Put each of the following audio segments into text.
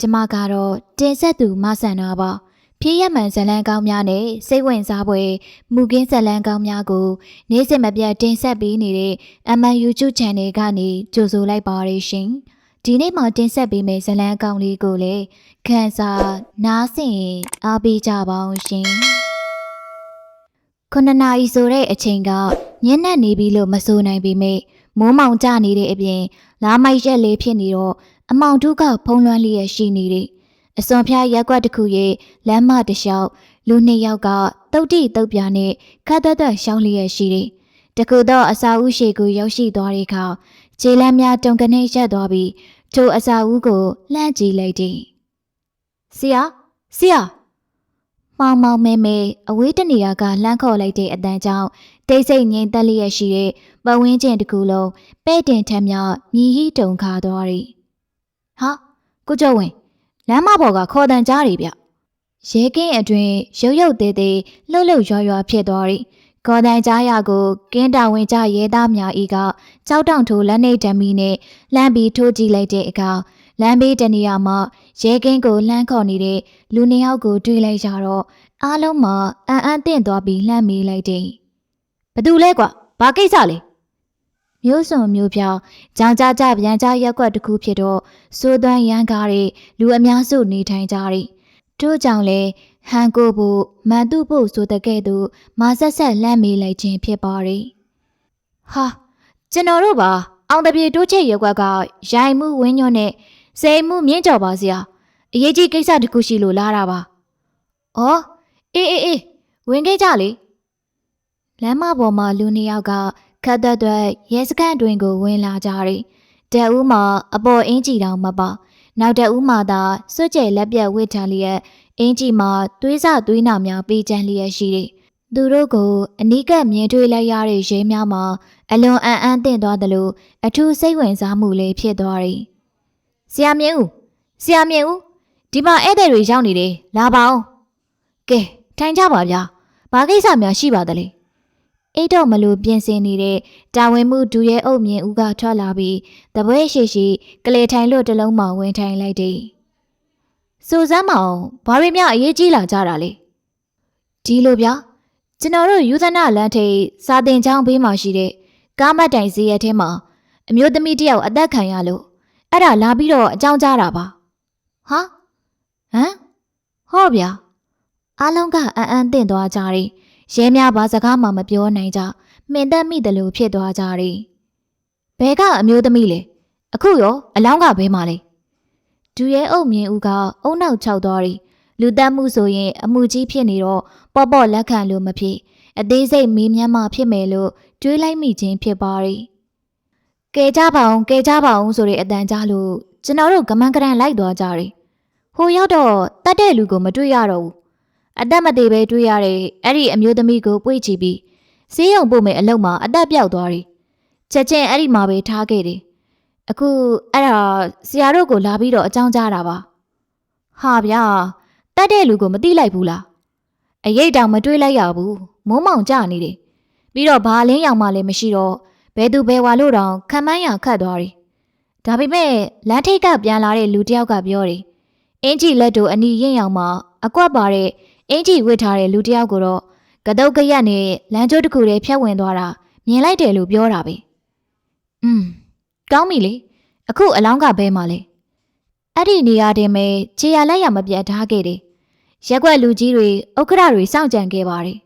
ကျမကတော့တင်ဆက်သူမဆန်တော့ပါဖြည့်ရမှန်ဇလန်းကောင်းများနဲ့စိတ်ဝင်စားဖွယ်မူကင်းဇလန်းကောင်းများကိုနေ့စဉ်မပြတ်တင်ဆက်ပေးနေတဲ့ MN YouTube Channel ကနေကြိုဆိုလိုက်ပါရရှင်ဒီနေ့မှတင်ဆက်ပေးမယ့်ဇလန်းကောင်းလေးကိုလည်းခန်းစားနားဆင်အားပေးကြပါအောင်ရှင်ခုနှစ်နာရီဆိုတဲ့အချိန်ကညနေနေပြီလို့မဆိုနိုင်ပေမဲ့မိုးမောင်ကျနေတဲ့အပြင်လာမိုက်ရက်လေးဖြစ်နေတော့ အမောင်တုကဖုံးလွှမ်းလျက်ရှိနေတယ်အစွန်ဖျားရက်ကွက်တစ်ခုရဲ့လမ်းမတစ်လျှောက်လူနှစ်ယောက်ကတုတ်တိတုတ်ပြာနဲ့ခတ်သက်သက်ရှောင်းလျက်ရှိတယ်တကူတော့အစာဦးရှိကိုရောက်ရှိသွားတဲ့အခါခြေလမ်းများတုံကနေရက်သွားပြီးထိုအစာဦးကိုလှမ်းကြည့်လိုက်တယ်ဆရာဆရာမောင်မောင်မဲမဲအဝေးတနေရာကလှမ်းခေါ်လိုက်တဲ့အတန်းကြောင့်တိတ်ဆိတ်ငြိမ်သက်လျက်ရှိတဲ့ပဝင်းကျင်တစ်ခုလုံးပဲ့တင်ထမ်းမြမြည်ဟိတုံခါသွားတယ် ဟာကိုကျော်ဝင်လမ်းမပေါ်ကခေါ်တန်ကြားတွေဗျရဲကင်းအတွင်ရုတ်ရုတ်သေးသေးလှုပ်လှုပ်ရွာရွာဖြစ်သွားတယ်ခေါ်တန်ကြားရကိုကင်းတာဝင်ကြရဲသားများဤကကြောက်တောင့်ထိုးလက်နေဓမီနဲ့လမ်းပြီးထိုးကြည့်လိုက်တဲ့အခါလမ်းဘေးတနေရာမှာရဲကင်းကိုလှမ်းခေါ်နေတဲ့လူနှစ်ယောက်ကိုတွေ့လိုက်ရတော့အားလုံးမှာအံ့အံ့တင့်သွားပြီးလှမ်းမေးလိုက်တယ်ဘသူလဲကွာဘာကိစ္စလဲ မျိုးစုံမျိုးပြောင်းကြောင်ကြကြဗျံကြရက်ကွက်တစ်ခုဖြစ်တော့စိုးသွမ်းရန်ကားတွေလူအများစုနေထိုင်ကြတယ်တို့ကြောင့်လဲဟန်ကိုဖို့မန်တုဖို့ဆိုတဲ့ကဲ့သို့မာဆက်ဆက်လှမ်းမေးလိုက်ခြင်းဖြစ်ပါတယ်ဟာကျွန်တော်တို့ပါအောင်တပြေတိုးချက်ရက်ကွက်ကရိုင်မှုဝင်းညွန့်နဲ့စိန်မှုမြင့်ကြော်ပါစရာအရေးကြီးကိစ္စတစ်ခုရှိလို့လာတာပါ။အော်အေးအေးအေးဝင်ခဲ့ကြလေ။လမ်းမပေါ်မှာလူနှစ်ယောက်က ခတ်သက်သက်ရဲစခန်းတွင်ကိုဝင်လာကြတယ်။တအူးမှာအပေါ်အင်းကြီးတောင်မပါ။နောက်တအူးမှာသာစွတ်ကျဲလက်ပြက်ဝစ်ထားလျက်အင်းကြီးမှာသွေးစသွေးနာများပေးချမ်းလျက်ရှိတယ်။သူတို့ကိုအနီးကပ်မြင်တွေ့လိုက်ရတဲ့ရဲများမှာအလွန်အံ့အံ့သင့်သွားသလိုအထူးစိတ်ဝင်စားမှုလေးဖြစ်သွားတယ်။ဆရာမြင့်ဦးဆရာမြင့်ဦးဒီမှာဧည့်သည်တွေရောက်နေတယ်လာပါအောင်ကဲထိုင်ကြပါဗျာဘာကိစ္စများရှိပါသလဲ အိတ်တော့မလို့ပြင်ဆင်နေတဲ့တာဝန်မှုဒူရဲအုပ်မြင့်ဦးကထွက်လာပြီးတပွဲရှိရှိကလေထိုင်လို့တလုံးမှဝင်ထိုင်လိုက်တယ်စူစမ်းမအောင်ဘာတွေများအရေးကြီးလာကြတာလဲဒီလိုဗျာကျွန်တော်တို့ယူသနာလမ်းထိပ်စာတင်ချောင်းဘေးမှာရှိတဲ့ကားမတ်တိုင်စီရဲထဲမှာအမျိုးသမီးတစ်ယောက်အသက်ခံရလို့အဲ့ဒါလာပြီးတော့အကြောင်းကြားတာပါဟာဟမ်ဟောဗျာအားလုံးကအံ့အံ့သင့်သွားကြတယ် ရဲများဘာစကားမှမပြောနိုင်ကြမှင်သက်မိတယ်လို့ဖြစ်သွားကြတယ်ဘဲကအမျိုးသမီးလေအခုရောအလောင်းကဘဲမှာလဲဒူရဲအုပ်မြင်ဦးကအုံနောက်ခြောက်သွားတယ်လူတက်မှုဆိုရင်အမှုကြီးဖြစ်နေတော့ပေါ့ပေါ့လက်ခံလို့မဖြစ်အသေးစိတ်မေးမြန်းမှဖြစ်မယ်လို့တွေးလိုက်မိခြင်းဖြစ်ပါတယ်ကဲကြပါအောင်ကဲကြပါအောင်ဆိုတဲ့အတန်ကြားလို့ကျွန်တော်တို့ကမန်းကရန်လိုက်သွားကြတယ်ဟိုရောက်တော့တတ်တဲ့လူကိုမတွေ့ရတော့ဘူး အသက်မသေးပဲတွေ့ရတဲ့အဲ့ဒီအမျိုးသမီးကိုပွေ့ချပြီးဆေးရုံပို့မယ်အလုပ်မှာအသက်ပြောက်သွားတယ်ချက်ချင်းအဲ့ဒီမှာပဲထားခဲ့တယ်အခုအဲ့ဒါဆရာတို့ကိုလာပြီးတော့အကြောင်းကြားတာပါဟာဗျာတတ်တဲ့လူကိုမသိလိုက်ဘူးလားအရေးတောင်မတွေးလိုက်ရဘူးမိုးမောင်ကြနေတယ်ပြီးတော့ဘာလင်းရောင်မှလည်းမရှိတော့ဘယ်သူဘယ်ဝါလို့တောင်ခံမန်းရခတ်သွားတယ်ဒါပေမဲ့လမ်းထိပ်ကပြန်လာတဲ့လူတစ်ယောက်ကပြောတယ်အင်ကြီးလက်တို့အနီးရင်ရောင်မှာအကွက်ပါတဲ့ အင်ကြီးဝစ်ထားတဲ့လူတစ်ယောက်ကိုတော့ကတုတ်ကရက်နဲ့လမ်းကျိုးတစ်ခုတည်းဖြတ်ဝင်သွားတာမြင်လိုက်တယ်လို့ပြောတာပဲอืมကောင်းပြီလေအခုအလောင်းကဘဲမှာလဲအဲ့ဒီနေရာတင်မဲ့ခြေရလက်ရမပြတ်ထားခဲ့တယ်ရက်ွက်လူကြီးတွေဥက္ခရတွေစောင့်ကြံခဲ့ပါတယ်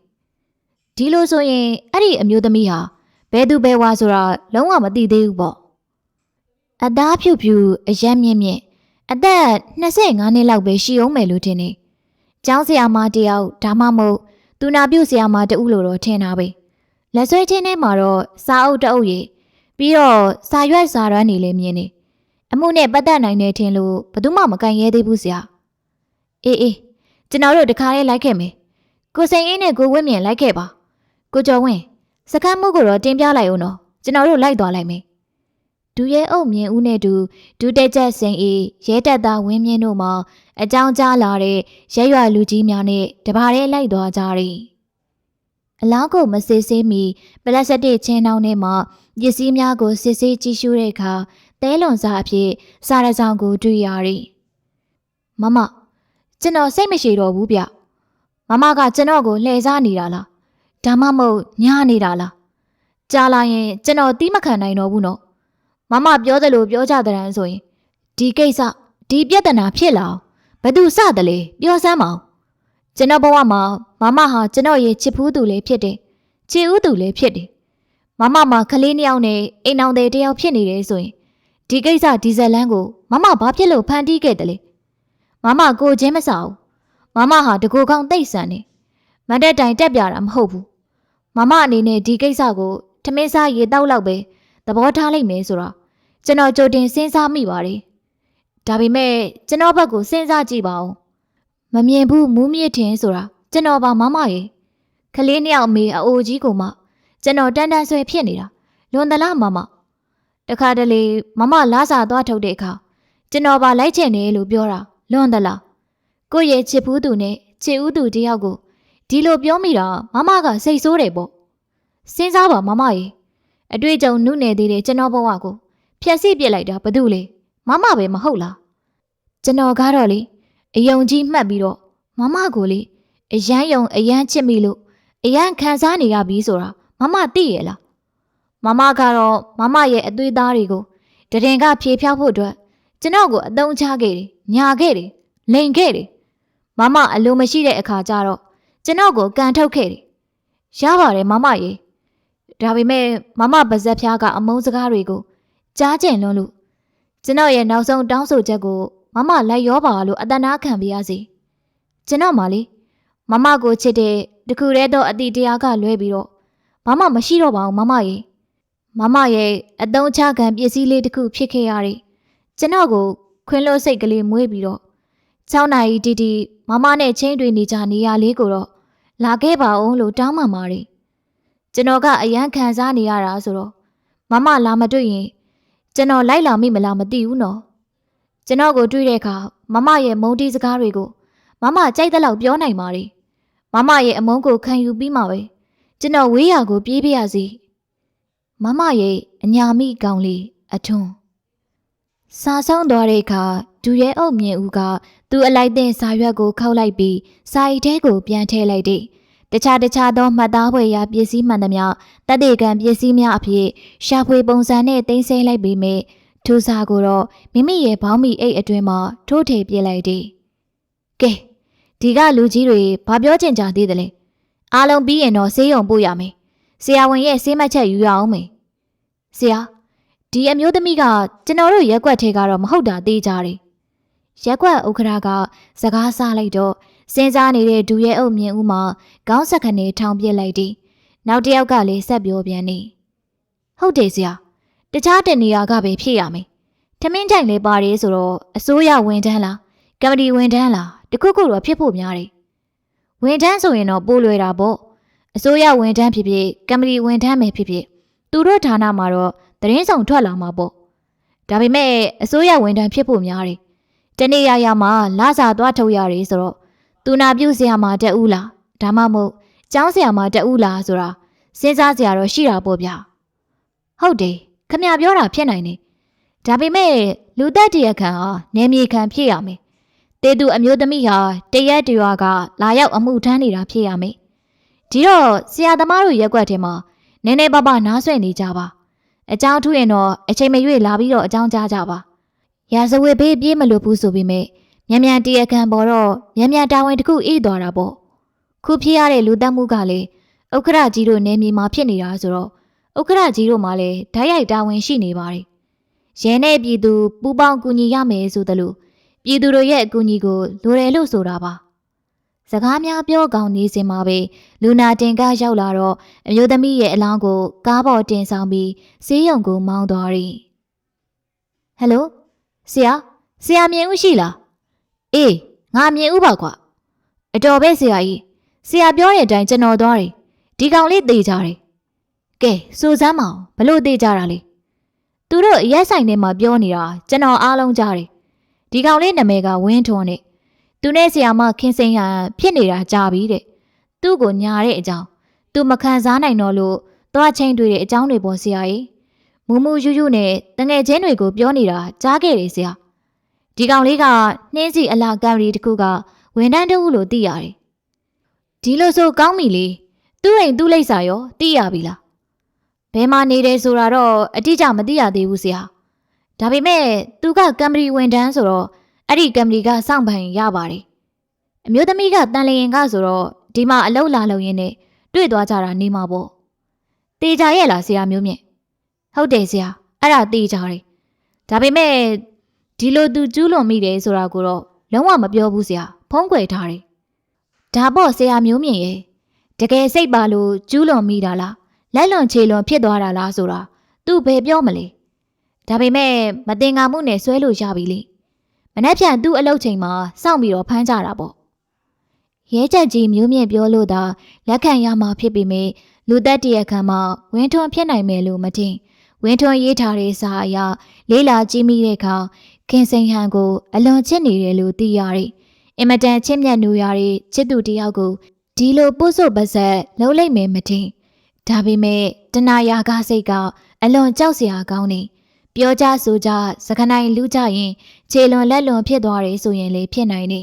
ဒီလိုဆိုရင်အဲ့ဒီအမျိုးသမီးဟာဘဲသူဘဲဝါဆိုတာလုံးဝမသိသေးဘူးပေါ့အသားဖြူဖြူအယက်မြင့်မြင့်အသက်25နှစ်လောက်ပဲရှိအောင်မယ်လို့ထင်နေ။ ကျောင်းဆရာမတယောက်ဒါမှမဟုတ်သူနာပြုဆရာမတဦးလို့တော့ထင်တာပဲ။လက်ဆွဲချင်းထဲမှာတော့စာအုပ်တအုပ်ရေပြီးတော့စာရွက်စာရမ်းတွေလည်းမြင်နေ။အမှုနဲ့ပတ်သက်နိုင်တယ်ထင်လို့ဘယ်သူမှမကန်ရဲသေးဘူးဆရာ။အေးအေးကျွန်တော်တို့တခါလေးလိုက်ခဲ့မယ်။ကိုစိန်အေးနဲ့ကိုဝင်းမြင်လိုက်ခဲ့ပါ။ကိုကျော်ဝင်းစကမ်းမှုကိုတော့တင်ပြလိုက်အောင်နော်။ကျွန်တော်တို့လိုက်သွားလိုက်မယ်။ ဒူရဲအုပ်မြင်ဦးနဲ့တူဒူတက်ချက်စင်အေးရဲတက်သားဝင်းမြင့်တို့မှအကြောင်းကြားလာတဲ့ရဲရွာလူကြီးများနဲ့တပါးရဲလိုက်သွားကြတယ်။အလောင်းကိုမစစ်ဆေးမီပလက်စတစ်ချင်းနှောင်းထဲမှာပစ္စည်းများကိုစစ်ဆေးကြည့်ရှုတဲ့အခါတဲလွန်စာအဖြစ်စာရဆောင်ကိုတွေ့ရတယ်။မမကျွန်တော်စိတ်မရှိတော့ဘူးဗျမမကကျွန်တော်ကိုလှည့်စားနေတာလားဒါမှမဟုတ်ညားနေတာလားကြားလာရင်ကျွန်တော်တီးမခံနိုင်တော့ဘူးနော် မမပြောသလိုပြောကြတဲ့တန်းဆိုရင်ဒီကိစ္စဒီပြဿနာဖြစ်လာအောင်ဘသူစတယ်လေပြောစမ်းမအောင်ကျွန်တော်ဘဝမှာမမဟာကျွန်တော်ရဲ့ချစ်ဖူးသူလေးဖြစ်တယ်ချစ်ဦးသူလေးဖြစ်တယ်မမမှာကလေးနှစ်ယောက်နဲ့အိမ်အောင်တဲ့တယောက်ဖြစ်နေတယ်ဆိုရင်ဒီကိစ္စဒီဇယ်လန်းကိုမမဘာဖြစ်လို့ဖန်တီးခဲ့တယ်လေမမကိုချင်းမစားဘူးမမဟာတကူကောင်းတိတ်ဆန်နေမတက်တိုင်တက်ပြတာမဟုတ်ဘူးမမအနေနဲ့ဒီကိစ္စကိုထမင်းစားရေတောက်လောက်ပဲသဘောထားလိုက်မယ်ဆိုတော့ ကျွန်တော်ကြိုတင်စဉ်းစားမိပါတယ်ဒါပေမဲ့ကျွန်တော်ဘက်ကိုစဉ်းစားကြည့်ပါဦးမမြင်ဘူးမူးမြင့်ထင်ဆိုတာကျွန်တော်ပါမမရေကလေးနှစ်ယောက်အမေအအိုကြီးကိုမှကျွန်တော်တန်တန်ဆွဲဖြစ်နေတာလွန်သလားမမတခါတလေမမလားစာသွားထုတ်တဲ့အခါကျွန်တော်ပါလိုက်ချင်တယ်လို့ပြောတာလွန်သလားကိုယ့်ရဲ့ချစ်ဖူးသူနဲ့ချစ်ဦးသူတယောက်ကိုဒီလိုပြောမိတာမမကစိတ်ဆိုးတယ်ပေါ့စဉ်းစားပါမမရေအတွေ့အကြုံနုနယ်သေးတဲ့ကျွန်တော်ဘဝကို ဖျက်ဆီးပစ်လိုက်တာဘာလို့လဲမမပဲမဟုတ်လားကျွန်တော်ကတော့လေအယုံကြီးမှတ်ပြီးတော့မမကိုလေအယမ်းယုံအယမ်းချစ်မိလို့အယမ်းခံစားနေရပြီဆိုတာမမသိရဲ့လားမမကတော့မမရဲ့အသွေးသားတွေကိုတရင်ကဖြေဖြောက်ဖို့အတွက်ကျွန်တော်ကိုအတုံးချခဲ့တယ်ညာခဲ့တယ်လိန်ခဲ့တယ်မမအလိုမရှိတဲ့အခါကျတော့ကျွန်တော်ကိုကန်ထုတ်ခဲ့တယ်ရပါတယ်မမရေဒါပေမဲ့မမပါဇက်ဖျားကအမုန်းစကားတွေကို ကြားကျင်လွန်းလို့ကျွန်တော်ရဲ့နောက်ဆုံးတောင်းဆိုချက်ကိုမမလိုက်ရောပါလို့အတနာခံပေးရစီကျွန်တော်မှလေမမကိုချစ်တဲ့တခုတည်းသောအတိတရားကလွဲပြီးတော့မမမရှိတော့ပါဘူးမမရေမမရဲ့အတုံးချခံပစ္စည်းလေးတစ်ခုဖြစ်ခဲ့ရတယ်ကျွန်တော်ကိုခွင်းလို့စိတ်ကလေးမွေးပြီးတော့6နာရီတီတီမမနဲ့ချင်းတွေနေကြနေရလေးကိုတော့လာခဲ့ပါအောင်လို့တောင်းပန်ပါတယ်ကျွန်တော်ကအရန်ခံစားနေရတာဆိုတော့မမလာမတွေ့ရင် ကျွန်တော်လိုက်လာမိမလားမသိဘူးနော်ကျွန်တော်ကိုတွေ့တဲ့အခါမမရဲ့မုန်းတီးစကားတွေကိုမမကြိုက်တဲ့လောက်ပြောနိုင်ပါတယ်မမရဲ့အမုန်းကိုခံယူပြီးမှပဲကျွန်တော်ဝေးရာကိုပြေးပြရစီမမရဲ့အညာမိကောင်လေးအထွန်းစာဆုံးသွားတဲ့အခါဒူရဲအုပ်မြင်ဦးကသူ့အလိုက်တဲ့စာရွက်ကိုခောက်လိုက်ပြီးစာအိတ်ထဲကိုပြန်ထည့်လိုက်တဲ့ တခြားတခြားသောမှတ်သားဖွယ်ရာပစ္စည်းမှန်သမျှတတ်တေကံပစ္စည်းများအဖြစ်ရှာဖွေပုံစံနဲ့တင်ဆက်လိုက်ပြီးမြဲထူစာကိုတော့မိမိရဲ့ဘောင်းမီအိတ်အတွင်းမှာထိုးထည့်ပြစ်လိုက်တယ်။ကဲဒီကလူကြီးတွေဘာပြောချင်ကြသေးသလဲ။အားလုံးပြီးရင်တော့ဆေးရုံပို့ရမယ်။ဆရာဝန်ရဲ့ဆေးမှတ်ချက်ယူရအောင်မယ်။ဆရာဒီအမျိုးသမီးကကျွန်တော်တို့ရက်ွက်ထဲကတော့မဟုတ်တာသိကြတယ်။ရက်ွက်ဥက္ခရာကစကားစားလိုက်တော့ စဉ်းစားနေတဲ့ဒူရဲအုပ်မြင်ဦးမှာခေါင်းဆက်ခနေထောင်ပြစ်လိုက်သည်။နောက်တစ်ယောက်ကလည်းဆက်ပြောပြန်နေ။ဟုတ်တယ်ဆရာ။တခြားတနေရာကပဲဖြစ်ရမယ်။ထမင်းကြိုင်လေးပါတယ်ဆိုတော့အစိုးရဝန်ထမ်းလားကမ္ဘာတီဝန်ထမ်းလားတခုခုတော့ဖြစ်ဖို့များတယ်။ဝန်ထမ်းဆိုရင်တော့ပိုးလွယ်တာပေါ့။အစိုးရဝန်ထမ်းဖြစ်ဖြစ်ကမ္ဘာတီဝန်ထမ်းပဲဖြစ်ဖြစ်သူတို့ဌာနမှာတော့သတင်းဆောင်ထွက်လာမှာပေါ့။ဒါပေမဲ့အစိုးရဝန်ထမ်းဖြစ်ဖို့များတယ်။တနေ့ရရမှာလစာသွားထုတ်ရတယ်ဆိုတော့ သူနာပြုဆရာမတက်ဦးလားဒါမှမဟုတ်ကျောင်းဆရာမတက်ဦးလားဆိုတာစဉ်းစားစရာတော့ရှိတာပေါ့ဗျာဟုတ်တယ်ခမပြောတာဖြစ်နိုင်တယ်ဒါပေမဲ့လူသက်တရခံဟာနေမြေခံဖြစ်ရမယ်တေသူအမျိုးသမီးဟာတရက်တရွာကလာရောက်အမှုထမ်းနေတာဖြစ်ရမယ်ဒီတော့ဆရာသမားတို့ရက်ွက်ထဲမှာနည်းနည်းပါးပါးနားဆွဲနေကြပါအကြောင်းထူရင်တော့အချိန်မရွေ့လာပြီးတော့အကြောင်းကြားကြပါရာဇဝေဘေးပြေးမလို့ဘူးဆိုပေမဲ့ မြန်မြန်တရားခံပေါ်တော့မြန်မြန်တာဝန်တစ်ခုအေးသွားတာပေါ့ခုဖြစ်ရတဲ့လူတက်မှုကလည်းဥက္ခရကြီးတို့နေမြေမှာဖြစ်နေတာဆိုတော့ဥက္ခရကြီးတို့မှလည်းဓာတ်ရိုက်တာဝန်ရှိနေပါတယ်ရဲနဲ့ပြည်သူပူပေါင်းကူညီရမယ်ဆိုသလိုပြည်သူတို့ရဲ့အကူအညီကိုလိုတယ်လို့ဆိုတာပါစကားများပြောကောင်းနေစင်မှာပဲလူနာတင်ကရောက်လာတော့အမျိုးသမီးရဲ့အလောင်းကိုကားပေါ်တင်ဆောင်ပြီးဆေးရုံကိုမောင်းသွားတယ်ဟယ်လိုဆရာဆရာမြင်ဦးရှိလား အေးငါမြင်ဥပါကွာအတော်ပဲဆရာကြီးဆရာပြောတဲ့အတိုင်းကျွန်တော်သွားတယ်ဒီကောင်လေးသေကြတယ်ကဲစိုးစမ်းမအောင်ဘလို့သေကြတာလဲသူတို့ရက်ဆိုင်ထဲမှာပြောနေတာကျွန်တော်အားလုံးကြားတယ်ဒီကောင်လေးနာမည်ကဝင်းထွန်းတဲ့သူနဲ့ဆရာမခင်းစိန်ရန်ဖြစ်နေတာကြာပြီတဲ့သူ့ကိုညာတဲ့အကြောင်းသူမခံစားနိုင်တော့လို့သွားချင်းတွေ့တဲ့အကြောင်းတွေပေါ်ဆရာကြီးမူမူယူယူနဲ့တငယ်ချင်းတွေကိုပြောနေတာကြားခဲ့တယ်ဆရာ ဒဒီကောင်လေးကနှင်းစီအလားကံရီတစ်ခုကဝန်တန်းတဦးလို့သိရတယ်ဒီလိုဆိုကောင်းပြီလေသူ့အိမ်သူ့လိပ်စာရောသိရပြီလားဘယ်မှာနေတယ်ဆိုတာတော့အတိအကျမသိရသေးဘူးဆရာဒါပေမဲ့သူကကံပရီဝန်တန်းဆိုတော့အဲ့ဒီကံပရီကစောင့်ပိုင်ရပါတယ်အမျိုးသမီးကတန်လျင်ကဆိုတော့ဒီမှာအလောက်လာလုံရင်းနဲ့တွေ့သွားကြတာနေမှာပေါ့တေချာရဲ့လားဆရာမျိုးမြင့်ဟုတ်တယ်ဆရာအဲ့ဒါတေချာတယ်ဒါပေမဲ့ ဒီလိုသူကျူးလွန်မိတယ်ဆိုတာကိုတော့လုံးဝမပြောဘူးဆရာဖုံးကွယ်ထားတယ်ဒါပေါ့ဆရာမျိုးမြင့်ရဲ့တကယ်စိတ်ပါလို့ကျူးလွန်မိတာလားလက်လွန်ခြေလွန်ဖြစ်သွားတာလားဆိုတာသူဘယ်ပြောမလဲဒါပေမဲ့မတင်ငါမှုနဲ့ဆွဲလို့ရပြီလေမနှက်ဖြန်သူ့အလုပ်ချိန်မှာစောင့်ပြီးတော့ဖမ်းကြတာပေါ့ရဲချက်ကြီးမျိုးမြင့်ပြောလို့သာလက်ခံရမှာဖြစ်ပေမဲ့လူသက်တရက်ခံမှာဝင်းထွန်းဖြစ်နိုင်မယ်လို့မထင်ဝင်းထွန်းရေးထားတဲ့စာအရလေးလာကြည့်မိတဲ့အခါ ခင်စိန်ဟန်ကိုအလွန်ချစ်နေတယ်လို့သိရတယ်အင်မတန်ချစ်မြတ်နိုးရတဲ့ချစ်သူတစ်ယောက်ကိုဒီလိုပုစုပဆက်လှုပ်လိုက်မယ်မထင်ဒါပေမဲ့တနာယာကစိတ်ကအလွန်ကြောက်စရာကောင်းနေပြောကြဆိုကြစကနိုင်လူကြရင်ခြေလွန်လက်လွန်ဖြစ်သွားတယ်ဆိုရင်လေဖြစ်နိုင်နေ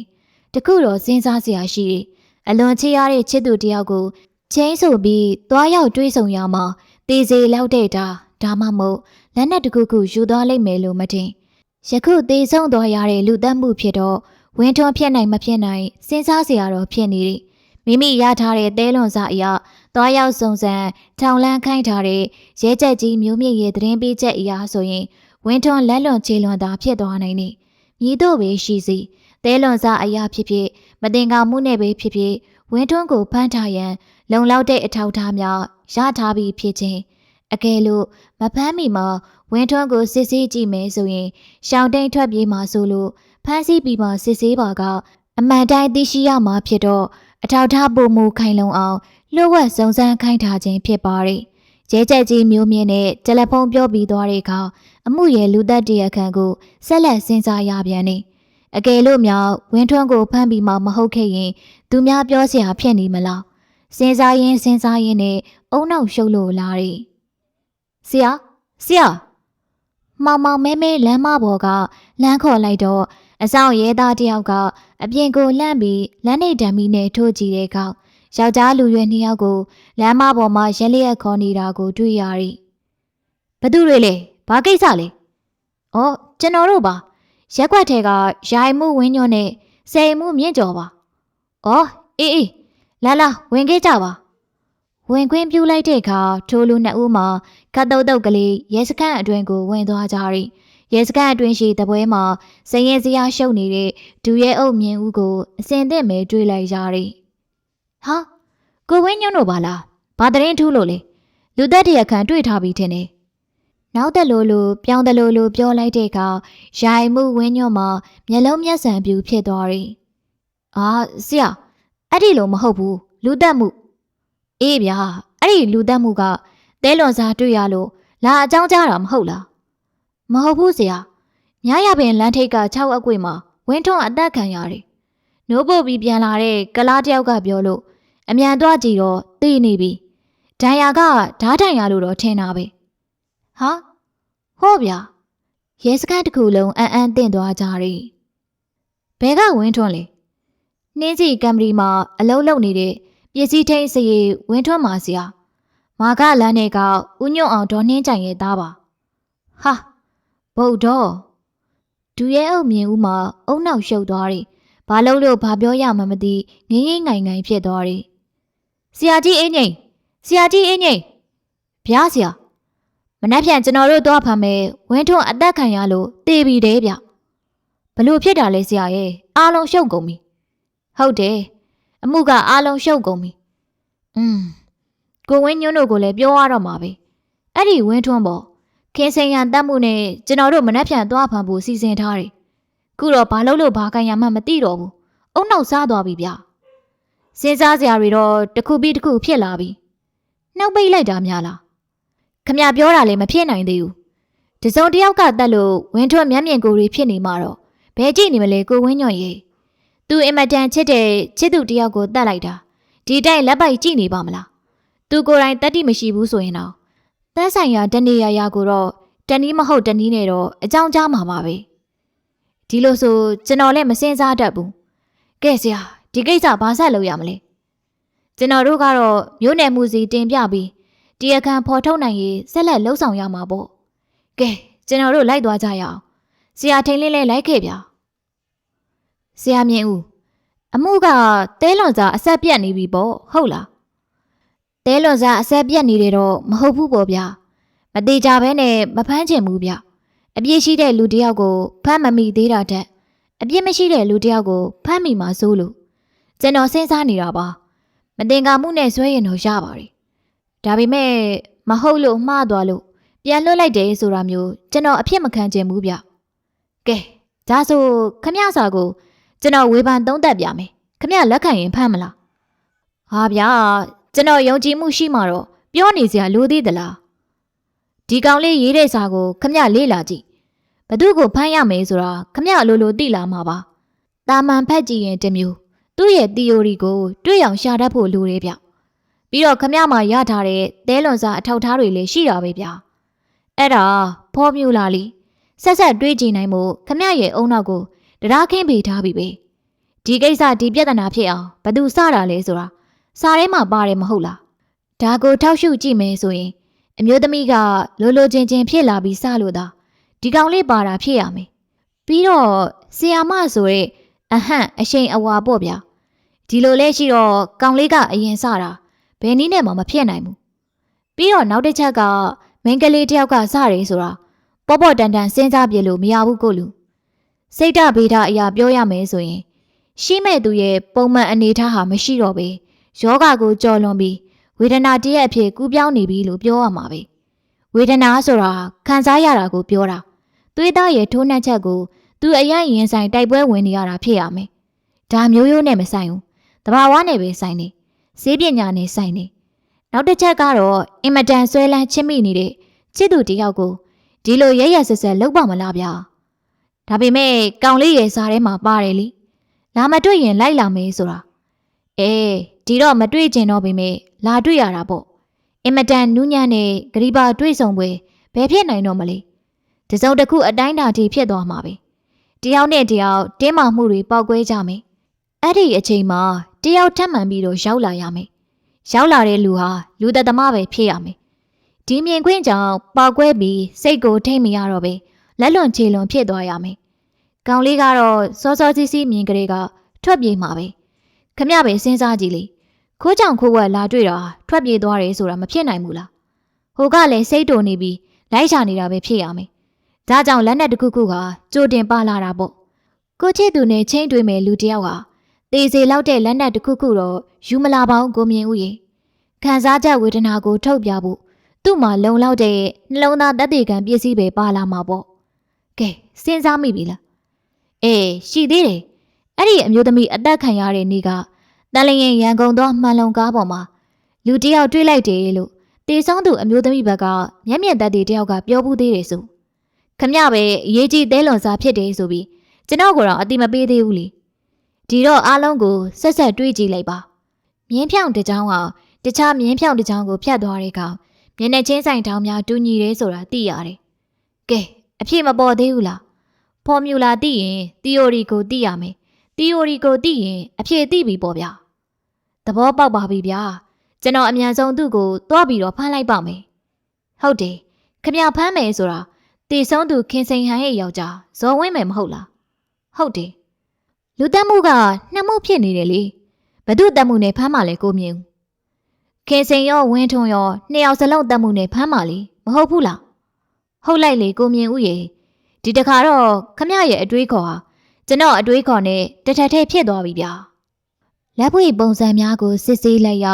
တခုတော့စဉ်းစားစရာရှိတယ်အလွန်ချစ်ရတဲ့ချစ်သူတစ်ယောက်ကိုချင်းဆိုပြီးသွားရောက်တွေးဆုံရမှာတေစီလောက်တဲ့တာဒါမှမဟုတ်လက်နက်တစ်ခုခုယူသွားလိုက်မယ်လို့မထင် ယခုသေဆုံးသွားရတဲ့လူသက်မှုဖြစ်တော့ဝင်းထွန်းဖြစ်နိုင်မဖြစ်နိုင်စဉ်းစားစရာတော့ဖြစ်နေတယ်မိမိရထားတဲ့သဲလွန်စာအရသွားရောက်စုံစမ်းထောင်လန်းခိုင်းထားတဲ့ရဲချက်ကြီးမျိုးမြင့်ရဲ့သတင်းပေးချက်အရာဆိုရင်ဝင်းထွန်းလက်လွန်ခြေလွန်သာဖြစ်သွားနိုင်နေမြည်တို့ပဲရှိစီသဲလွန်စာအရာဖြစ်ဖြစ်မတင်ကာမှုနဲ့ပဲဖြစ်ဖြစ်ဝင်းထွန်းကိုဖမ်းထားရန် လုံလောက်တဲ့အထောက်အထားများရထားပြီးဖြစ်ခြင်းအကယ်လို့မဖမ်းမိမှာ ဝင်းထွန်းကိုစစ်ဆေးကြည့်မယ်ဆိုရင်ရှောင်းတိန်ထွက်ပြေးမှာဆိုလို့ဖမ်းဆီးပြီးမှစစ်ဆေးပါကအမှန်တိုင်းသိရှိရမှာဖြစ်တော့အထောက်ထားပုံမူခိုင်လုံအောင်လှုပ်ဝက်စုံစမ်းခိုင်းထားခြင်းဖြစ်ပါတယ်။ကျဲကျက်ကြီးမျိုးမြင့်နဲ့တယ်လီဖုန်းပြောပြီးသွားတဲ့အခါအမှုရဲ့လူသက်တရခန့်ကိုဆက်လက်စဉ်းစားရပြန်နေ။အကယ်လို့များဝင်းထွန်းကိုဖမ်းပြီးမှမဟုတ်ခဲ့ရင်သူများပြောစရာဖြစ်နေမလား။စဉ်းစားရင်းစဉ်းစားရင်းနဲ့အုံနောက်ရှုပ်လို့လာတယ်။ဆရာဆရာ မောင်မောင်မဲမဲလမ်းမပေါ်ကလမ်းခေါ်လိုက်တော့အဆောင်ရဲသားတယောက်ကအပြင်ကိုလှမ်းပြီးလမ်းနေတံမီနဲ့ထိုးကြည့်တဲ့အခါယောက်ျားလူရွယ်နှစ်ယောက်ကိုလမ်းမပေါ်မှာရက်လျက်ခေါ်နေတာကိုတွေ့ရသည်။ဘသူတွေလဲ။ဘာကိစ္စလဲ။အော်ကျွန်တော်တို့ပါ။ရက်ွက်ထဲကရိုင်မှုဝင်းညွန့်နဲ့စိန်မှုမြင့်ကျော်ပါ။အော်အေးအေးလာလာဝင်ခဲ့ကြပါ။ ဝင်ခွင့်ပြုလိုက်တဲ့အခါထိုလူနှစ်ဦးမှာကတ်တုတ်တုတ်ကလေးရဲစခန်းအတွင်ကိုဝင်သွားကြသည်။ရဲစခန်းအတွင်ရှိတပွဲမှာစရင်စရာရှုပ်နေတဲ့ဒူရဲအုပ်မြင်ဦးကိုအစင်သင့်မဲတွေ့လိုက်ရသည်။ဟာကိုဝင်းညွန့်တို့ပါလား။ဘာတရင်ထူးလို့လဲ။လူသက်တရခန့်တွေ့ထားပြီးထင်တယ်။နောက်တက်လို့လို့ပြောင်းတယ်လို့လို့ပြောလိုက်တဲ့အခါရိုင်မှုဝင်းညွန့်မှာမျက်လုံးမျက်စံပြူဖြစ်သွားသည်။အာဆရာအဲ့ဒီလိုမဟုတ်ဘူးလူသက်မှု အေးဗျာအဲ့ဒီလူသက်မှုကတဲလွန်စားတွေ့ရလို့လာအကြောင်းကြားတာမဟုတ်လားမဟုတ်ဘူးဆရာမြရပင်လမ်းထိပ်က6အကွေမှာဝင်းထွန်းအသက်ခံရတယ်နိုးပုတ်ပြီးပြန်လာတဲ့ကလားတယောက်ကပြောလို့အမြန်သွားကြည့်တော့သိနေပြီဒဏ်ရာကဓားတိုင်ရလို့တော့ထင်တာပဲဟာဟုတ်ဗျာရဲစခန်းတစ်ခုလုံးအန်အန်တင့်သွားကြတယ်ဘဲကဝင်းထွန်းလေနှင်းစီကံပရီမှာအလုံးလုံးနေတဲ့ ပစ္စည်းထိန်စရီဝင်းထွန်းမှာဆရာမာကလမ်းနဲ့ကဦးညွန့်အောင်ဒေါ်နှင်းကြိုင်ရဲ့သားပါဟာဗုဒ္ဓဒူရဲအုပ်မြင်ဦးမှာအုံနောက်ရှုပ်သွားတယ်ဘာလို့လို့ဘာပြောရမှမသိငင်းငင်းငိုင်ငိုင်ဖြစ်သွားတယ်ဆရာကြီးအင်းငိမ့်ဆရာကြီးအင်းငိမ့်ဗျာဆရာမနှက်ဖြန်ကျွန်တော်တို့သွားဖမ်းမယ်ဝင်းထွန်းအသက်ခံရလို့တေးပြီတဲ့ဗျဘလို့ဖြစ်တာလဲဆရာရဲ့အားလုံးရှုပ်ကုန်ပြီဟုတ်တယ် အမှုကအားလုံးရှုပ်ကုန်ပြီอืมကိုဝင်းညွန်းတို့ကိုလည်းပြောရတော့မှာပဲအဲ့ဒီဝင်းထွန်းပေါ့ခင်းစင်ရန်တတ်မှုနဲ့ကျွန်တော်တို့မနှက်ဖြန်သွားဖမ်းဖို့စီစဉ်ထားတယ်ခုတော့ဘာလို့လို့ဘာကန်ရမှမသိတော့ဘူးအုံနောက်စားသွားပြီဗျစဉ်းစားစရာတွေတော့တစ်ခုပြီးတစ်ခုဖြစ်လာပြီနှောက်ပိတ်လိုက်တာများလားခမပြောတာလည်းမဖြစ်နိုင်သေးဘူးတစုံတစ်ယောက်ကတတ်လို့ဝင်းထွန်းမျက်မြင်ကိုယ်တွေဖြစ်နေမှာတော့ဘယ်ကြည့်နေမလဲကိုဝင်းညွန့်ရေ သူအင်မတန်ချစ်တဲ့ချစ်သူတယောက်ကိုတတ်လိုက်တာဒီတိုက်လက်ပိုက်ကြည့်နေပါမလားသူကိုယ်တိုင်တတ်တိမရှိဘူးဆိုရင်တော့တန်းဆိုင်ရာတနေရရာကိုတော့တနည်းမဟုတ်တနည်းနဲ့တော့အကြောင်းကြားမှာပါပဲဒီလိုဆိုကျွန်တော်လည်းမစင်စားတတ်ဘူးကဲဆရာဒီကိစ္စဘာဆက်လုပ်ရမလဲကျွန်တော်တို့ကတော့မျိုးနယ်မှုစီတင်ပြပြီးတရားခံဖော်ထုတ်နိုင်ရေးဆက်လက်လှုပ်ဆောင်ရမှာပေါ့ကဲကျွန်တော်တို့လိုက်သွားကြရအောင်ဆရာထိန်လင်းလည်းလိုက်ခဲ့ဗျာ ဆရာမြင့်ဦးအမှုကတဲလွန်စာအဆက်ပြတ်နေပြီပေါ့ဟုတ်လားတဲလွန်စာအဆက်ပြတ်နေတယ်တော့မဟုတ်ဘူးပေါ့ဗျာမသေးကြဘဲနဲ့မဖမ်းချင်ဘူးဗျအပြစ်ရှိတဲ့လူတစ်ယောက်ကိုဖမ်းမမိသေးတာတက်အပြစ်မရှိတဲ့လူတစ်ယောက်ကိုဖမ်းမိမှဆိုးလို့ကျွန်တော်စဉ်းစားနေတာပါမတင်ကာမှုနဲ့ဆွဲရင်တော့ရပါတယ်ဒါပေမဲ့မဟုတ်လို့မှားသွားလို့ပြန်လွတ်လိုက်တယ်ဆိုတာမျိုးကျွန်တော်အဖြစ်မခံချင်ဘူးဗျကဲဒါဆိုခမရစာကို ကျွန်တော်ဝေဖန်သုံးသပ်ပြမယ်ခမရလက်ခံရင်ဖမ်းမလားဟာဗျာကျွန်တော်ယုံကြည်မှုရှိမှတော့ပြောနေစရာလိုသေးသလားဒီကောင်လေးရေးတဲ့စာကိုခမရလေးလာကြည့်ဘသူကိုဖမ်းရမယ်ဆိုတာခမရလိုလိုသိလာမှာပါတာမန်ဖက်ကြည့်ရင်တစ်မျိုးသူ့ရဲ့ theory ကိုတွေ့အောင်ရှာတတ်ဖို့လိုတယ်ဗျပြီးတော့ခမရမှာရထားတဲ့တဲလွန်စာအထောက်ထားတွေလည်းရှိတာပဲဗျအဲ့ဒါဖော်မြူလာလီဆက်ဆက်တွေးကြည့်နိုင်မှုခမရရဲ့အုံနောက်ကို တရားခင်းပေးထားပြီပဲဒီကိစ္စဒီပြဿနာဖြစ်အောင်ဘသူစတာလဲဆိုတာစာထဲမှာပါတယ်မဟုတ်လားဒါကိုထောက်ရှုကြည့်မယ်ဆိုရင် အမျိုးသမီးကလိုလိုချင်းချင်းဖြစ်လာပြီးစလို့သာဒီကောင်လေးပါတာဖြစ်ရမယ်ပြီးတော့ဆီယာမဆိုတဲ့အဟန့်အရှိန်အဝါပေါ့ဗျာဒီလိုလဲရှိတော့ကောင်လေးကအရင်စတာဘယ်နည်းနဲ့မှမဖြစ်နိုင်ဘူးပြီးတော့နောက်တစ်ချက်ကမင်းကလေးတယောက်ကစတယ်ဆိုတာပေါ့ပေါ့တန်တန်စဉ်းစားပြလို့မရဘူးကိုလူ စိတ်ဓာတ်ဗေဒအရာပြောရမယ်ဆိုရင် ရှိမဲ့သူရဲ့ပုံမှန်အနေထားဟာမရှိတော့ပဲယောဂကိုကြော်လွန်ပြီးဝေဒနာတရက်အဖြစ်ကူးပြောင်းနေပြီလို့ပြောရမှာပဲဝေဒနာဆိုတာခံစားရတာကိုပြောတာသွေးသားရဲ့ထိုးနှက်ချက်ကိုသူအရန်ရင်ဆိုင်တိုက်ပွဲဝင်နေရတာဖြစ်ရမယ်ဒါမျိုးရိုးနဲ့မဆိုင်ဘူးတဘာဝနဲ့ပဲဆိုင်နေစေးပညာနဲ့ဆိုင်နေနောက်တစ်ချက်ကတော့အင်မတန်ဆွဲလန်းချစ်မိနေတဲ့ချစ်သူတယောက်ကိုဒီလိုရရဆက်ဆက်လောက်ပါမလားဗျာ ဒါပေမဲ့ကောင်လေးရဲ့စားထဲမှာပါတယ်လीလာမတွေ့ရင်လိုက်လာမယ်ဆိုတာအေးဒီတော့မတွေ့ကျင်တော့ပေမဲ့လာတွေ့ရတာပေါ့အင်မတန်နူးညံ့တဲ့ဂရီပါတွေ့ဆုံပွဲဘယ်ဖြစ်နိုင်တော့မလဲတစုံတစ်ခုအတိုင်းတာထိဖြစ်သွားမှာပဲတယောက်နဲ့တယောက်တင်းမာမှုတွေပေါက်ကွဲကြမယ်အဲ့ဒီအချိန်မှာတယောက်ထပ်မှန်ပြီးတော့ရောက်လာရမယ်ရောက်လာတဲ့လူဟာလူသက်သမားပဲဖြစ်ရမယ်ဒီမြင်ကွင်းကြောင့်ပေါက်ကွဲပြီးစိတ်ကိုထိတ်မရတော့ပဲ လက်လွန်ခြေလွန်ဖြစ်သွားရမယ်ကောင်လေးကတော့စောစောစီးစီးမြင်ကလေးကထွက်ပြေးမှာပဲခမရပဲစဉ်းစားကြည့်လေခိုးကြောင်ခိုးဝက်လာတွေ့တာထွက်ပြေးသွားတယ်ဆိုတာမဖြစ်နိုင်ဘူးလားဟိုကလည်းစိတ်တုန်နေပြီးလိုက်ရှာနေတာပဲဖြစ်ရမယ်ဒါကြောင့်လက်နက်တစ်ခုခုကကြိုတင်ပါလာတာပေါ့ကိုချစ်သူနဲ့ချင်းတွေးမယ်လူတယောက်ဟာတေစီလောက်တဲ့လက်နက်တစ်ခုခုတော့ယူမလာပါဘူးကိုမြင်ဦးရေခံစားချက်ဝေဒနာကိုထုတ်ပြဖို့သူ့မှာလုံလောက်တဲ့နှလုံးသားတက်တေကံပစ္စည်းပဲပါလာမှာပေါ့ ကဲစဉ်းစားမိပြီလားအေးရှိသေးတယ်အဲ့ဒီအမျိုးသမီးအသက်ခံရတဲ့နေ့ကတန်လျင်ရန်ကုန်သောမှန်လုံကားပေါ်မှာလူတယောက်တွေ့လိုက်တယ်လို့တေဆောင်သူအမျိုးသမီးဘက်ကမျက်မြင်သက်တည်တယောက်ကပြောဘူးသေးတယ်ဆိုခမရပဲအရေးကြီးသဲလွန်စားဖြစ်တယ်ဆိုပြီးကျွန်တော်ကတော့အတိမပေးသေးဘူးလေဒီတော့အားလုံးကိုဆက်ဆက်တွေးကြည့်လိုက်ပါမြင်းဖြောင်တစ်ချောင်းကတခြားမြင်းဖြောင်တစ်ချောင်းကိုဖြတ်သွားတဲ့ကောင်မျက်နှာချင်းဆိုင်တောင်များတူညီတယ်ဆိုတာသိရတယ်ကဲ အဖြစ်မပေါ်သေးဘူးလားဖော်မြူလာသိရင် theory ကိုသိရမယ် theory ကိုသိရင်အဖြစ်သိပြီပေါ့ဗျာသဘောပေါက်ပါပြီဗျာကျွန်တော်အမြန်ဆုံးသူ့ကိုသွားပြီးတော့ဖမ်းလိုက်ပါမယ်ဟုတ်တယ်ခမဖမ်းမယ်ဆိုတာတေဆုံးသူခင်စိန်ဟန်ရဲ့ယောက်ျားဇော်ဝင်းမယ်မဟုတ်လားဟုတ်တယ်လူတက်မှုကနှစ်မှုဖြစ်နေတယ်လေဘသူတက်မှုနဲ့ဖမ်းမှလဲကိုမြင်ခင်စိန်ရောဝင်းထွန်းရောနှစ်ယောက်စလုံးတက်မှုနဲ့ဖမ်းမှလေမဟုတ်ဘူးလား ဟုတ်လိုက်လေကိုမြင်ဦးရေဒီတခါတော့ခမရဲ့အတွေးခေါ်ဟာကျွန်တော်အတွေးခေါ်နဲ့တထက်ထဲဖြစ်သွားပြီဗျာလက်ပွေပုံစံများကိုစစ်ဆေးလိုက်ရ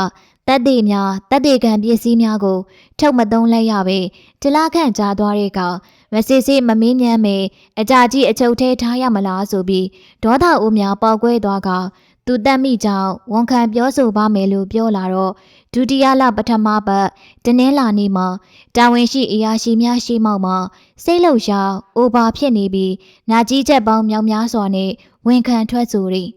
တက်သေးများတက်သေးခံပစ္စည်းများကို ထုတ်မသုံးလိုက်ရပဲတလားခန့်ကြားသွားတဲ့ကောင်မစစ်စစ်မမင်းမြန်းမေအကြကြီးအချုပ်ထဲထားရမလားဆိုပြီးဒေါသအိုးများပေါက်ကွဲသွားက သူတက်မိကြောင်ဝန်ခံပြောဆိုပါမယ်လို့ပြောလာတော့ဒုတိယလပထမပတ်တနင်္လာနေ့မှာတာဝန်ရှိအရာရှိများရှိမှောက်မှာစိတ်လှုပ်ရှားအိုဘာဖြစ်နေပြီးနာကြီးချက်ပေါင်းမြောက်များစွာနဲ့ဝန်ခံထွက်ဆိုရည်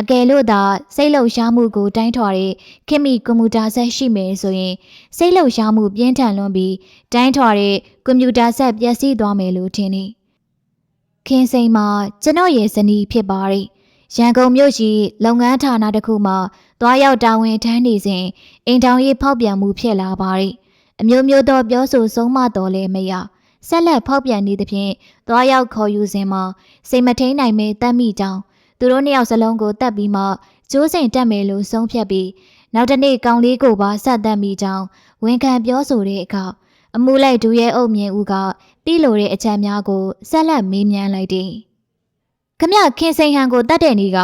အကယ်လို့သာစိတ်လှုပ်ရှားမှုကိုတိုင်းထွာတဲ့ခင်မီကွန်ပျူတာဆက်ရှိမယ်ဆိုရင်စိတ်လှုပ်ရှားမှုပြင်းထန်လွန်းပြီးတိုင်းထွာတဲ့ကွန်ပျူတာဆက်ပျက်စီးသွားမယ်လို့ထင်နေခင်စိန်မှာကျွန်တော်ရဲ့ဇနီးဖြစ်ပါတယ် ရန်ကုန်မြို့ရှိလုပ်ငန်းဌာနတစ်ခုမှာသွားရောက်တာဝန်ထမ်းနေစဉ်အိမ်ထောင်ရေးဖောက်ပြန်မှုဖြစ်လာပါတယ်အမျိုးမျိုးသောပြောဆိုဆုံးမတော်လဲမရဆက်လက်ဖောက်ပြန်နေသဖြင့်သွားရောက်ခေါ်ယူစဉ်မှာစိတ်မထိန်နိုင်မဲတတ်မိကြောင်းသူတို့နှစ်ယောက်စလုံးကိုတတ်ပြီးမှကျိုးစိန်တက်မယ်လို့ဆုံးဖြတ်ပြီးနောက်တစ်နေ့ကောင်လေးကိုပါဆက်တတ်မိကြောင်းဝန်ခံပြောဆိုတဲ့အခါအမှုလိုက်ဒူရဲအုပ်မြင်ဦးကတိလိုတဲ့အချက်များကိုဆက်လက်မေးမြန်းလိုက်တယ်။ ခမခင်စိန်ဟန်ကိုတတ်တဲ့နေ့က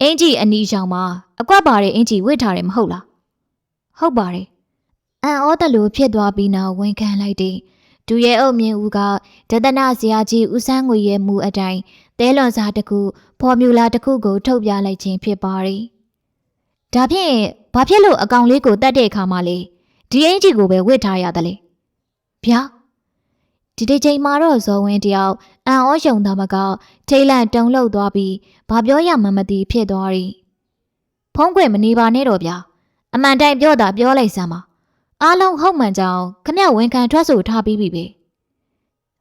အင်ကြီးအနီးရှောင်းမှာအကွက်ပါတဲ့အင်ကြီးဝစ်ထားတယ်မဟုတ်လား။ဟုတ်ပါတယ်။အန်ဩတလူဖြစ်သွားပြီးနောက်ဝန်ခံလိုက်တယ်။ဒူရဲအုပ်မြင်ဦးကဒသနာဇရာကြီးဦးစန်းငွေရဲ့မူအတိုင်းတဲလွန်စာတစ်ခုဖော်မြူလာတစ်ခုကိုထုတ်ပြလိုက်ခြင်းဖြစ်ပါတယ်။ဒါဖြင့်ဘာဖြစ်လို့အကောင်လေးကိုတတ်တဲ့အခါမှာလေဒီအင်ကြီးကိုပဲဝစ်ထားရတယ်လေ။ဗျာ ဒီတစ်ချိန်မှာတော့ဇော်ဝင်းတယောက်အန်ဩယုံသားမကထိတ်လန့်တုန်လှုပ်သွားပြီးဘာပြောရမှန်းမသိဖြစ်သွားရီဖုံးကွယ်မနေပါနဲ့တော့ဗျာအမှန်တိုင်းပြောတာပြောလိုက်စမ်းပါအားလုံးဟုတ်မှန်ကြောင်ခမရဝန်ခံထွက်ဆိုထားပြီးပြီပဲ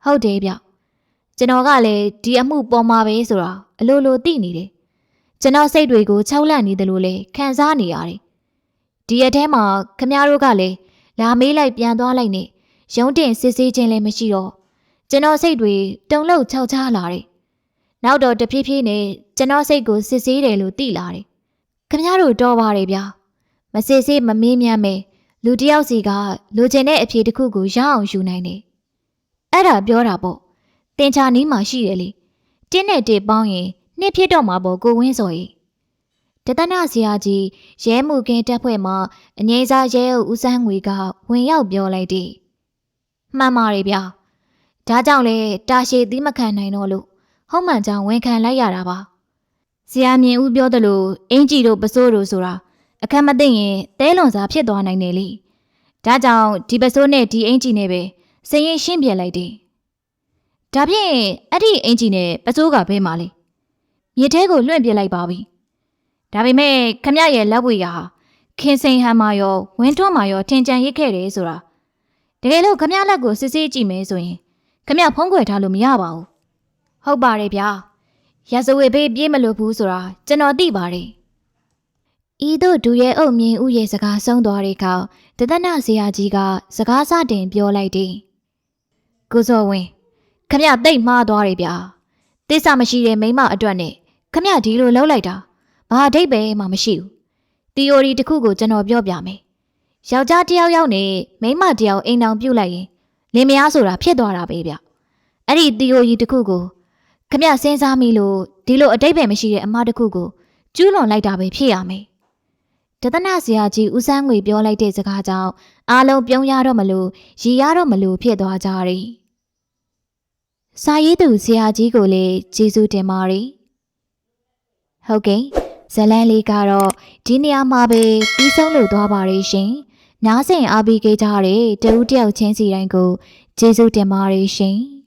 ဟုတ်တယ်ဗျကျွန်တော်ကလည်းဒီအမှုပေါ်မှာပဲဆိုတာအလိုလိုသိနေတယ်ကျွန်တော်စိတ်တွေကိုခြောက်လန့်နေတယ်လို့လည်းခံစားနေရတယ်ဒီရက်ထဲမှာခမရတို့ကလည်းလာမေးလိုက်ပြန်သွားလိုက်နေ ရုံးတင်စစ်ဆေးခြင်းလည်းမရှိတော့ကျွန်တော်စိတ်တွေတုန်လှုပ်ခြောက်ခြားလာတယ်နောက်တော့တဖြည်းဖြည်းနဲ့ကျွန်တော်စိတ်ကိုစစ်ဆေးတယ်လို့သိလာတယ်ခမရတို့တော့ပါတယ်ဗျာမစစ်ဆေးမမေးမြန်းမဲလူတစ်ယောက်စီကလိုချင်တဲ့အဖြေတစ်ခုကိုရအောင်ယူနိုင်တယ်အဲ့ဒါပြောတာပေါ့တင်ချာနီးမှာရှိတယ်လေတင်းနဲ့တေပေါင်းရင်နှစ်ဖြစ်တော့မှာပေါ့ကိုဝင်းစော်ကြီးတတနာဆရာကြီးရဲမှုကင်းတက်ဖွဲ့မှာအငိမ့်စားရဲအုပ်ဦးစန်းငွေကဝင်ရောက်ပြောလိုက်တယ် မှန်ပါတယ်ဗျာဒါကြောင့်လေတာရှည်သီးမခံနိုင်တော့လို့ဟုတ်မှန်ကြောင်ဝန်ခံလိုက်ရတာပါဆရာမြင်ဦးပြောသလိုအင်ကြီးတို့ပစိုးတို့ဆိုတာအခက်မသိရင်တဲလွန်စာဖြစ်သွားနိုင်တယ်လေဒါကြောင့်ဒီပစိုးနဲ့ဒီအင်ကြီးနဲ့ပဲစရင်ရှင်းပြလိုက်တယ်ဒါဖြင့်အဲ့ဒီအင်ကြီးနဲ့ပစိုးကဘဲမှာလေမြေထဲကိုလွှင့်ပြလိုက်ပါပြီဒါပေမဲ့ခမရရဲ့လက်ဝေးဟာခင်စိန်ဟန်မာရောဝင်းထွန်းမာရောထင်ကြံရစ်ခဲ့တယ်ဆိုတာ တကယ်လို့ခမရလက်ကိုစစ်ဆေးကြည့်မယ်ဆိုရင်ခမရဖုံးကွယ်ထားလို့မရပါဘူးဟုတ်ပါတယ်ဗျာရစဝေဘေးပြေးမလို့ဘူးဆိုတာကျွန်တော်သိပါတယ်ဤသို့ဒူရဲ့အုပ်မြင်ဥရဲ့စကားဆုံးသွားတဲ့အခါတဒနာဇေယကြီးကစကားစတင်ပြောလိုက်တယ်ကိုစောဝင်းခမရတိတ်မှားသွားတယ်ဗျာတိစ္ဆာမရှိတဲ့မိမအတွက်နဲ့ခမရဒီလိုလှုပ်လိုက်တာဘာအဓိပ္ပာယ်မှမရှိဘူးသီအိုရီတစ်ခုကိုကျွန်တော်ပြောပြမယ် ယောက်ျားတစ်ယောက်ယောက်နဲ့မိန်းမတစ်ယောက်အိမ်အောင်ပြုတ်လိုက်ရင်လင်မယားဆိုတာဖြစ်သွားတာပဲဗျအဲ့ဒီသီအိုရီတစ်ခုကိုခမစဉ်းစားမိလို့ဒီလိုအတိတ်ပဲမရှိတဲ့အမှားတစ်ခုကိုကျူးလွန်လိုက်တာပဲဖြစ်ရမယ်တသနာဆရာကြီးဦးစန်းငွေပြောလိုက်တဲ့စကားကြောင့်အားလုံးပြုံးရတော့မလို့ရည်ရတော့မလို့ဖြစ်သွားကြတယ်စာရေးသူဆရာကြီးကိုလည်းကျေးဇူးတင်ပါတယ်ဟုတ်ကဲ့ဇလန်းလေးကတော့ဒီနေရာမှာပဲပြီးဆုံးလို့သွားပါရဲ့ရှင်။ နားဆင်အားပေးခဲ့ကြတဲ့တဦးတယောက်ချင်းစီတိုင်းကိုကျေးဇူးတင်ပါတယ်ရှင်။